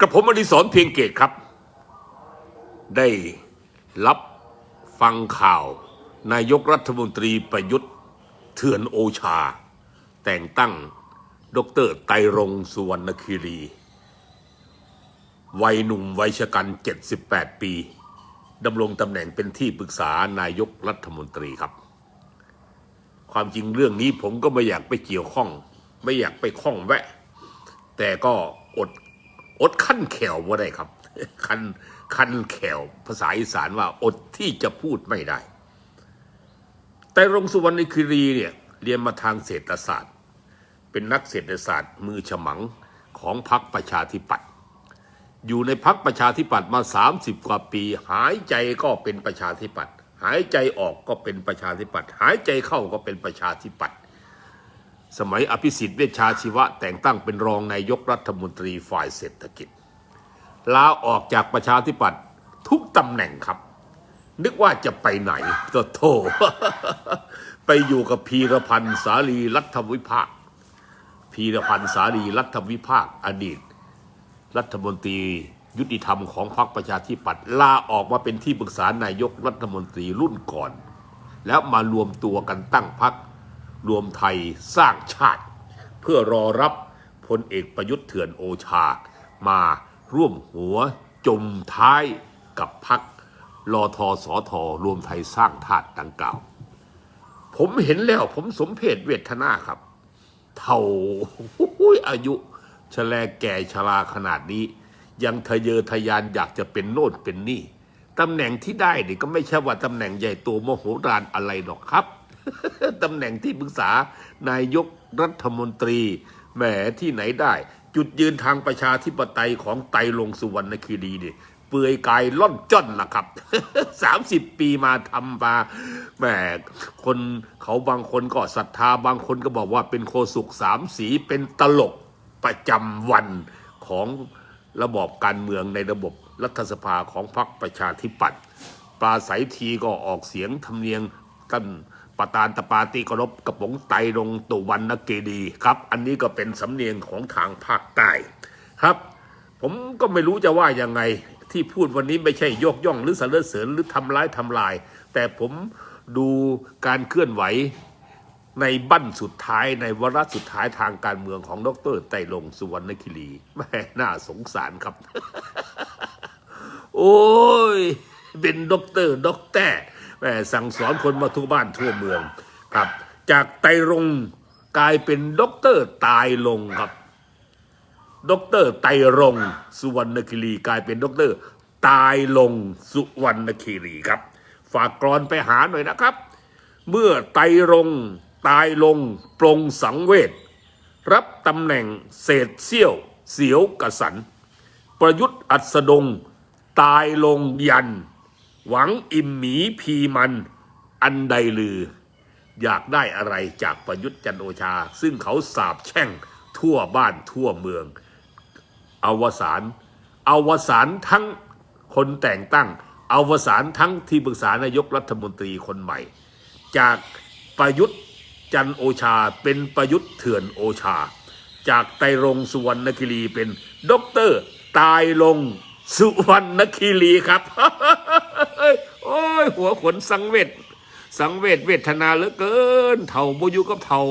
กระผมอดิศรเพียงเกตครับ ได้รับฟังข่าว นายกรัฐมนตรีประยุทธ์เถื่อนโอชา แต่งตั้งดรไตรรงสุวรรณคีรี วัยหนุ่มวัยชะกัน 78 ปีดำรงตำแหน่งเป็นที่ปรึกษานายกรัฐมนตรีครับ ความจริงเรื่องนี้ผมก็ไม่อยากไปเกี่ยวข้อง ไม่อยากไปข้องแวะ แต่ก็อด อดขั้นแขวว่าได้ครับคันคันแขวภาษาอีสานว่าอดที่จะพูดไม่ได้ แต่รงสุวรรณคิรีเนี่ยเรียนมาทางเศรษฐศาสตร์ เป็นนักเศรษฐศาสตร์ มือฉมังของพรรคประชาธิปัตย์อยู่ในพรรคประชาธิปัตย์มา 30 กว่าปี หายใจก็เป็นประชาธิปัตย์หายใจออกก็เป็นประชาธิปัตย์หายใจเข้าก็เป็นประชาธิปัตย์ สมัยอภิสิทธิ์เวชชาชีวะ แต่งตั้งเป็นรองนายกรัฐมนตรีฝ่ายเศรษฐกิจ ลาออกจากประชาธิปัตย์ทุกตำแหน่งครับ นึกว่าจะไปไหนก็โทไปอยู่กับพีรพันธ์สาลีรัฐวิภาค พีรพันธ์สาลีรัฐวิภาคอดีต รัฐมนตรียุติธรรมของพรรคประชาธิปัตย์ลาออกมาเป็นที่ปรึกษานายกรัฐมนตรีรุ่นก่อน แล้วมารวมตัวกันตั้งพรรค รวมไทยสร้างชาติ เพื่อรอรับพลเอกประยุทธ์เถื่อนโอชา มาร่วมหัวจมท้ายกับพรรครอทอสอทอรวมไทยสร้างชาติดังกล่าว ผมเห็นแล้วผมสมเพศเวทนาครับ เท่าอายุชะแลแก่ชราขนาดนี้ ยังทะเยอทะยานอยากจะเป็นโน่นเป็นนี่ตำแหน่งที่ได้นี่ก็ไม่ใช่ว่าตำแหน่งใหญ่โตโมโหรานอะไรหรอกครับ ตำแหน่งที่ปรึกษานายกรัฐมนตรีแหมที่ไหนได้ จุดยืนทางประชาธิปไตยของไตรรงสุวรรณคีรีเนี่ยเปื่อยกายล่อนจ้อนล่ะครับสามสิบปีมาทำมาแหมคนเขาบางคนก็ศรัทธาบางคนก็บอกว่าเป็นโคสุกสามสีเป็นตลกประจำวันของระบบการเมืองในระบบรัฐสภาของพรรคประชาธิปัตย์ปราศัยทีก็ออกเสียงทำเนียงกัน ประธานตปาติกรบกระป๋องไตรงตุวันนเกดีครับ อันนี้ก็เป็นสำเนียงของทางภาคใต้ครับ ผมก็ไม่รู้จะว่ายังไงที่พูดวันนี้ไม่ใช่ยกย่องหรือสรรเสริญหรือทำร้ายทำลาย แต่ผมดูการเคลื่อนไหวในบั้นสุดท้ายในวาระสุดท้ายทางการเมืองของดรไตรงสุวรรณคิรีแม่น่าสงสารครับ โอ้ย เป็นด็อกเตอร์ด็อกแต้ แม่สั่งสอนคนมาทั่วบ้านทั่วเมืองครับ จากไตรงกลายเป็นด็อกเตอร์ตายลงครับด็อกเตอร์ไตรงสุวรรณคีรีกลายเป็นด็อกเตอร์ตายลงสุวรรณคีรีครับ ฝากกรอนไปหาหน่อยนะครับ เมื่อไตรงตายลงปรงสังเวชรับตำแหน่งเศษเสี้ยว เสียวกระสัน ประยุทธ์อัสดง ตายลงยัน หวังอิ่มหมีพีมันอันใดลือ อยากได้อะไรจากประยุทธ์จันโอชา ซึ่งเขาสาบแช่งทั่วบ้านทั่วเมือง อวสานอวสานทั้งคนแต่งตั้ง อวสานทั้งที่ปรึกษานายกรัฐมนตรีคนใหม่ จากประยุทธ์จันโอชาเป็นประยุทธ์เถื่อนโอชา จากไตรงสุวรรณคิรีเป็นด็อกเตอร์ตายลงสุวรรณคิรีครับ หัวขนสังเวชสังเวชเวทนาเหลือเกิน เท่าโมยุกับเท่า